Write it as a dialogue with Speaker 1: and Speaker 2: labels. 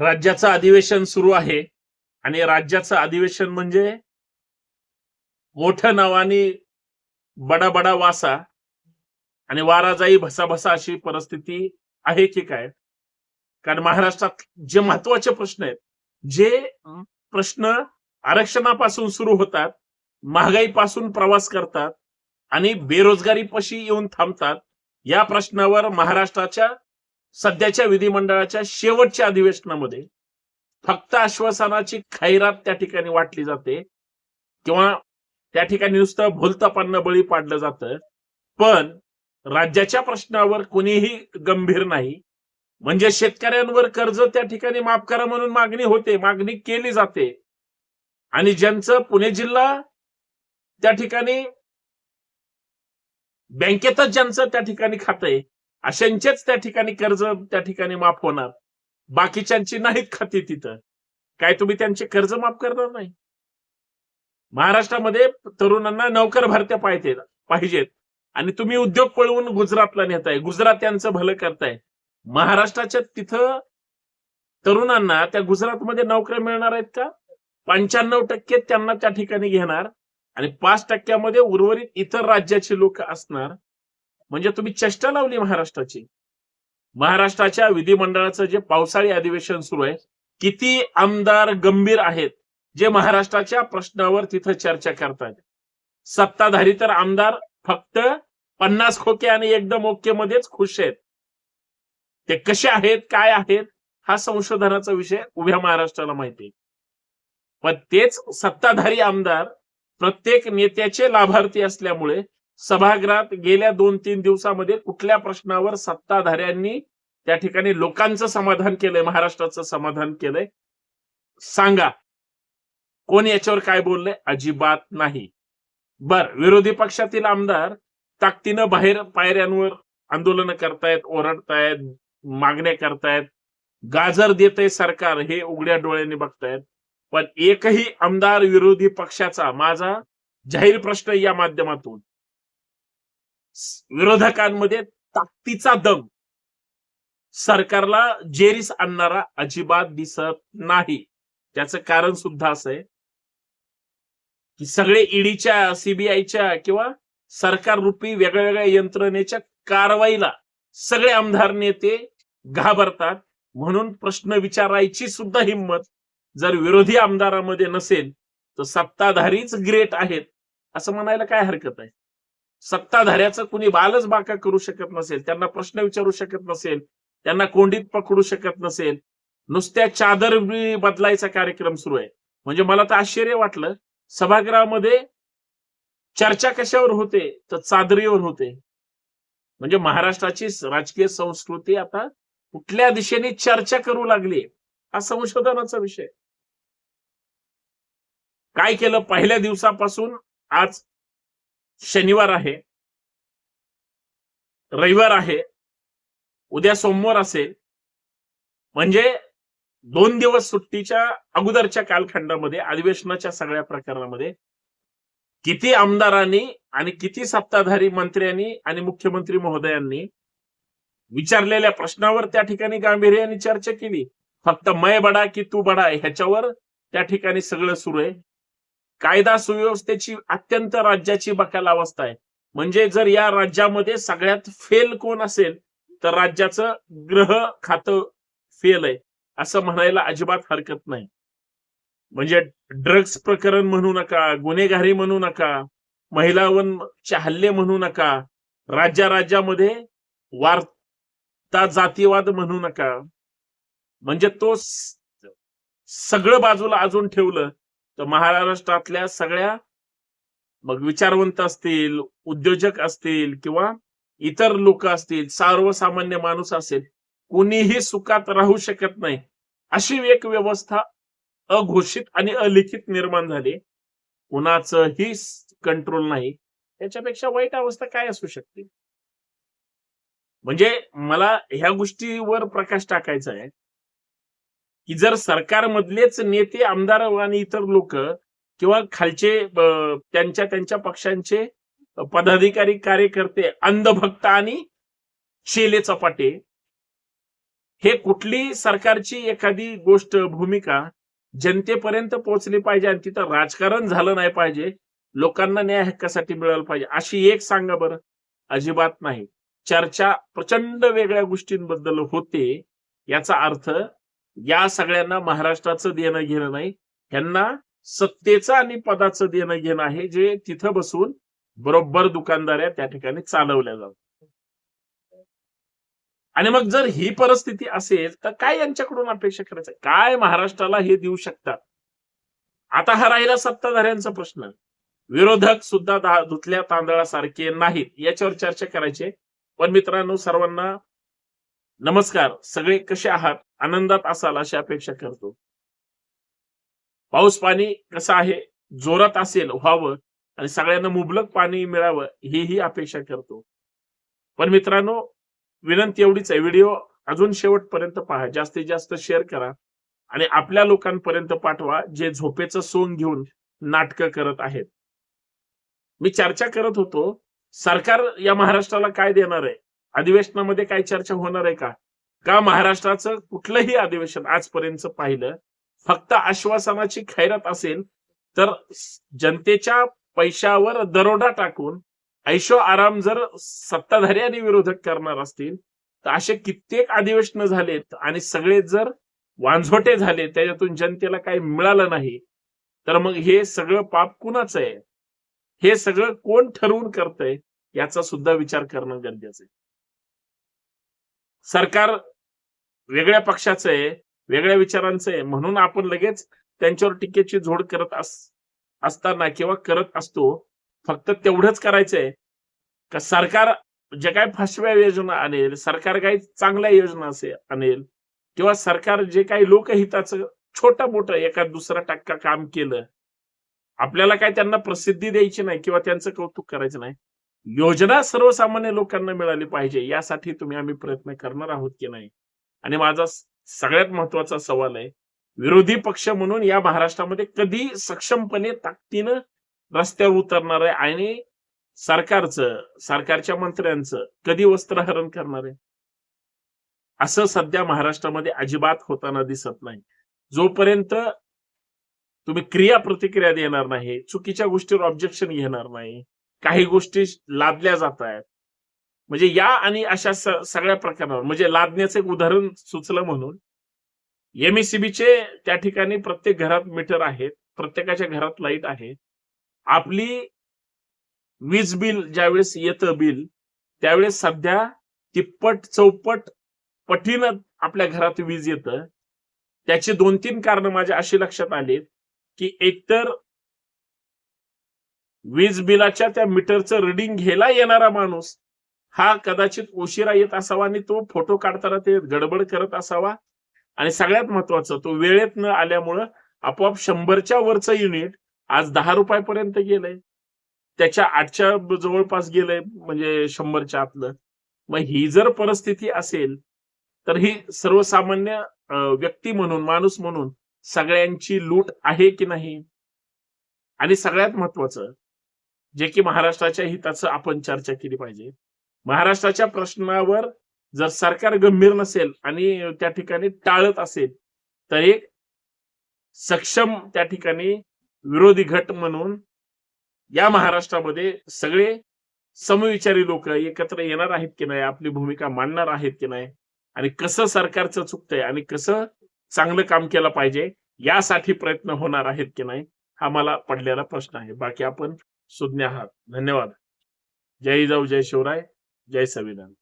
Speaker 1: राज्याचं अधिवेशन सुरू आहे. आणि राज्याचं अधिवेशन म्हणजे मोठ्या नावाने बडा बडा वासा आणि वारा जाई अशी परिस्थिती आहे की काय? कारण महाराष्ट्रात जे महत्त्वाचे प्रश्न आहेत जे प्रश्न आरक्षणापासून सुरू होतात महागाईपासून प्रवास करतात आणि बेरोजगारीपाशी येऊन थांबतात या प्रश्नावर महाराष्ट्राच्या सध्याच्या विधिमंडळाच्या शेवटच्या अधिवेशनामध्ये फक्त आश्वासनाची खैरात त्या ठिकाणी वाटली जाते किंवा त्या ठिकाणी नुसतं भूलतापांना बळी पाडलं जातं. पण राज्याच्या प्रश्नावर कोणीही गंभीर नाही. म्हणजे शेतकऱ्यांवर कर्ज त्या ठिकाणी माफ करा म्हणून मागणी होते मागणी केली जाते. आणि ज्यांचं पुणे जिल्हा त्या ठिकाणी बँकेतच ज्यांचं त्या ठिकाणी खातंय अशांचेच त्या ठिकाणी कर्ज त्या ठिकाणी माफ होणार. बाकीच्यांची नाहीत खाती तिथं. काय तुम्ही त्यांचे कर्ज माफ करणार नाही? महाराष्ट्रामध्ये तरुणांना नोकर भरत्या पाहिजे पाहिजेत. आणि तुम्ही उद्योग पळवून गुजरातला नेताय. गुजरात्यांचं भलं करताय. महाराष्ट्राच्या तिथं तरुणांना त्या गुजरातमध्ये नोकऱ्या मिळणार आहेत का? पंच्याण्णव टक्के त्यांना त्या ठिकाणी घेणार. आणि पाच टक्क्यामध्ये उर्वरित इतर राज्याचे लोक असणार. म्हणजे तुम्ही चेष्टा लावली महाराष्ट्राची. महाराष्ट्राच्या विधिमंडळाचं जे पावसाळी अधिवेशन सुरू आहे किती आमदार गंभीर आहेत जे महाराष्ट्राच्या प्रश्नावर तिथं चर्चा करतात सत्ताधारी तर आमदार फक्त पन्नास खोके आणि एकदम ओके मध्येच खुश आहेत. ते कसे आहेत काय आहेत हा संशोधनाचा विषय उभ्या महाराष्ट्राला माहिती आहे. पण तेच सत्ताधारी आमदार प्रत्येक नेत्याचे लाभार्थी असल्यामुळे सभागृहात गेल्या दोन तीन दिवसामध्ये कुठल्या प्रश्नावर सत्ताधाऱ्यांनी त्या ठिकाणी लोकांचं समाधान केलंय महाराष्ट्राचं समाधान केलंय? सांगा. कोण याच्यावर काय बोललंय? अजिबात नाही. बर विरोधी पक्षातील आमदार ताकदीनं बाहेर पायऱ्यांवर आंदोलन करतायत ओरडतायत मागण्या करतायत गाजर देतय सरकार हे उघड्या डोळ्यांनी बघतायत. पण एकही आमदार विरोधी पक्षाचा माझा जाहीर प्रश्न या माध्यमातून विरोधकांमध्ये ताकदीचा दम. सरकारला जेरीस आणणारा अजिबात दिसत नाही. त्याचं कारण सुद्धा असं आहे. की सगळे ईडीच्या सीबीआयच्या किंवा सरकार रूपी वेगळ्या वेगळ्या यंत्रणेच्या कारवाईला सगळे आमदार नेते घाबरतात. म्हणून प्रश्न विचारायची सुद्धा हिंमत जर विरोधी आमदारामध्ये नसेल तर सत्ताधारीच ग्रेट आहेत. असं म्हणायला काय हरकत आहे? सत्ताधाऱ्याचं कुणी बालच बाका करू शकत नसेल त्यांना प्रश्न विचारू शकत नसेल त्यांना कोंडीत पकडू शकत नसेल नुसत्या चादर बदलायचा कार्यक्रम सुरू आहे. म्हणजे मला तर आश्चर्य वाटलं सभागृहामध्ये चर्चा कशावर होते तर चादरीवर होते. म्हणजे महाराष्ट्राची राजकीय संस्कृती आता कुठल्या दिशेने चर्चा करू लागली हा संशोधनाचा विषय. काय केलं पहिल्या दिवसापासून आज शनिवार आहे रविवार आहे उद्या सोमवार असेल. म्हणजे दोन दिवस सुट्टीच्या अगोदरच्या कालखंडामध्ये अधिवेशनाच्या सगळ्या प्रकरणामध्ये किती आमदारांनी आणि किती सत्ताधारी मंत्र्यांनी आणि मुख्यमंत्री महोदयांनी विचारलेल्या प्रश्नावर त्या ठिकाणी गांभीर्याने चर्चा केली. फक्त मय बडा की तू बडा ह्याच्यावर त्या ठिकाणी सगळं सुरू आहे. कायदा सुव्यवस्थेची अत्यंत राज्याची बकाल अवस्था आहे. म्हणजे जर या राज्यामध्ये सगळ्यात फेल कोण असेल तर राज्याचं ग्रह खातं फेल आहे असं म्हणायला अजिबात हरकत नाही. म्हणजे ड्रग्स प्रकरण म्हणू नका गुन्हेगारी म्हणू नका महिलावरचे हल्ले म्हणू नका राज्या राज्यामध्ये वार्ता जातीवाद म्हणू नका. म्हणजे तो सगळं बाजूला अजून ठेवलं तर महाराष्ट्रातल्या सगळ्या मग विचारवंत असतील उद्योजक असतील किंवा इतर लोक असतील सर्वसामान्य माणूस असेल कुणीही सुखात राहू शकत नाही अशी एक व्यवस्था अघोषित आणि अलिखित निर्माण झाली. कुणाचंही कंट्रोल नाही. त्याच्यापेक्षा वाईट अवस्था काय असू शकते? म्हणजे मला ह्या गोष्टीवर प्रकाश टाकायचा आहे. की जर सरकारमधलेच नेते आमदार आणि इतर लोक किंवा खालचे त्यांच्या त्यांच्या पक्षांचे पदाधिकारी कार्यकर्ते अंधभक्त आणि शेले चपाटे हे कुठली सरकारची एखादी गोष्ट भूमिका जनतेपर्यंत पोहोचली पाहिजे आणि तिथं राजकारण झालं नाही पाहिजे लोकांना न्याय हक्कासाठी मिळालं पाहिजे अशी एक सांगा बरं. अजिबात नाही. चर्चा प्रचंड वेगळ्या गोष्टींबद्दल होते याचा अर्थ या सगळ्यांना महाराष्ट्राचं देणं घेणं नाही. यांना सत्तेचं आणि पदाचं देणं घेणं आहे जे तिथं बसून बरोबर दुकानदाऱ्या त्या ठिकाणी चालवल्या जातात. आणि मग जर ही परिस्थिती असेल तर काय यांच्याकडून अपेक्षा करायचं? काय महाराष्ट्राला हे देऊ शकतात? आता हा राहिला सत्ताधाऱ्यांचा प्रश्न. विरोधक सुद्धा धुतल्या तांदळासारखे नाहीत याच्यावर चर्चा करायची पण मित्रांनो सर्वांना नमस्कार सगळे कसे आहात? आनंदात असाल अशी अपेक्षा करतो. पाऊस पाणी कसं आहे? जोरात असेल व्हावं आणि सगळ्यांना मुबलक पाणी मिळावं ही ही अपेक्षा करतो. पण मित्रांनो विनंती एवढीच आहे. व्हिडिओ अजून शेवटपर्यंत पहा. जास्तीत जास्त शेअर करा आणि आपल्या लोकांपर्यंत पाठवा जे झोपेचं सोंग घेऊन नाटकं करत आहेत. मी चर्चा करत होतो सरकार या महाराष्ट्राला काय देणार आहे? अधिवेशनामध्ये काय चर्चा होणार आहे का? का महाराष्ट्राचं कुठलंही अधिवेशन आजपर्यंत पाहिलं फक्त आश्वासनाची खैरत असेल तर जनतेच्या पैशावर दरोडा टाकून ऐशो आराम जर सत्ताधारी आणि विरोधक करणार असतील तर असे कित्येक अधिवेशन झालेत आणि सगळे जर वांझोटे झाले त्याच्यातून जनतेला काही मिळालं नाही तर मग हे सगळं पाप कुणाचं आहे? हे सगळं कोण ठरवून करतंय? याचा सुद्धा विचार करणं गरजेचं आहे. सरकार वेगळ्या पक्षाचं आहे वेगळ्या विचारांचं आहे म्हणून आपण लगेच त्यांच्यावर टीकेची झोड करत अस असताना किंवा करत असतो फक्त तेवढंच करायचंय. का सरकार जे काय फसव्या योजना आणेल सरकार काही चांगल्या योजना असे आणेल किंवा सरकार जे काही लोकहिताचं छोटा मोठं एका दुसरा टक्का काम केलं आपल्याला काय त्यांना प्रसिद्धी द्यायची नाही किंवा त्यांचं कौतुक करायचं नाही. योजना सर्वसामान्य लोकांना मिळाली पाहिजे यासाठी तुम्ही आम्ही प्रयत्न करणार आहोत की नाही? आणि माझा सगळ्यात महत्त्वाचा सवाल आहे विरोधी पक्ष म्हणून या महाराष्ट्रामध्ये कधी सक्षमपणे ताकदीनं रस्त्यावर उतरणार आहे आणि सरकारचं सरकारच्या मंत्र्यांचं कधी वस्त्रहरण करणार आहे? असं सध्या महाराष्ट्रामध्ये अजिबात होताना दिसत नाही. जोपर्यंत तुम्ही क्रिया प्रतिक्रिया देणार नाही चुकीच्या गोष्टीवर ऑब्जेक्शन घेणार नाही काही गोष्टी लादल्या जात आहेत म्हणजे या आणि अशा सगळ्या प्रकारावर म्हणजे लादण्याचं एक उदाहरण सुचलं म्हणून एमईसीबीचे त्या ठिकाणी प्रत्येक घरात मीटर आहेत प्रत्येकाच्या घरात लाइट आहे. आपली वीज बिल ज्यावेळेस येतं बिल त्यावेळेस सध्या तिप्पट चौपट पटीनं आपल्या घरात वीज येतं. त्याची दोन तीन कारण माझ्या अशी लक्षात आलीत की एकतर वीज बिलाच्या त्या मीटरचं रिडिंग घ्यायला येणारा माणूस हा कदाचित उशिरा येत असावा आणि तो फोटो काढताना ते गडबड करत असावा. आणि सगळ्यात महत्वाचं तो वेळेत न आल्यामुळं आपोआप शंभरच्या वरचं युनिट आज दहा रुपयापर्यंत गेलंय. त्याच्या आठच्या जवळपास गेलंय म्हणजे शंभरच्या आतलं. मग ही जर परिस्थिती असेल तर ही सर्वसामान्य व्यक्ती म्हणून माणूस म्हणून सगळ्यांची लूट आहे की नाही? आणि सगळ्यात महत्वाचं जे की महाराष्ट्राच्या हिताचं आपण चर्चा केली पाहिजे. महाराष्ट्राच्या प्रश्नावर जर सरकार गंभीर नसेल आणि त्या ठिकाणी टाळत असेल तर एक सक्षम त्या ठिकाणी विरोधी गट म्हणून या महाराष्ट्रामध्ये सगळे समविचारी लोक एकत्र येणार आहेत की नाही आपली भूमिका मांडणार आहेत की नाही आणि कसं सरकारचं चुकतंय आणि कसं चांगलं काम केलं पाहिजे यासाठी प्रयत्न होणार आहेत की नाही हा मला पडलेला प्रश्न आहे. बाकी आपण सुज्ञ आहात. धन्यवाद. जय जाऊ जय शिवराय. जय संविधान.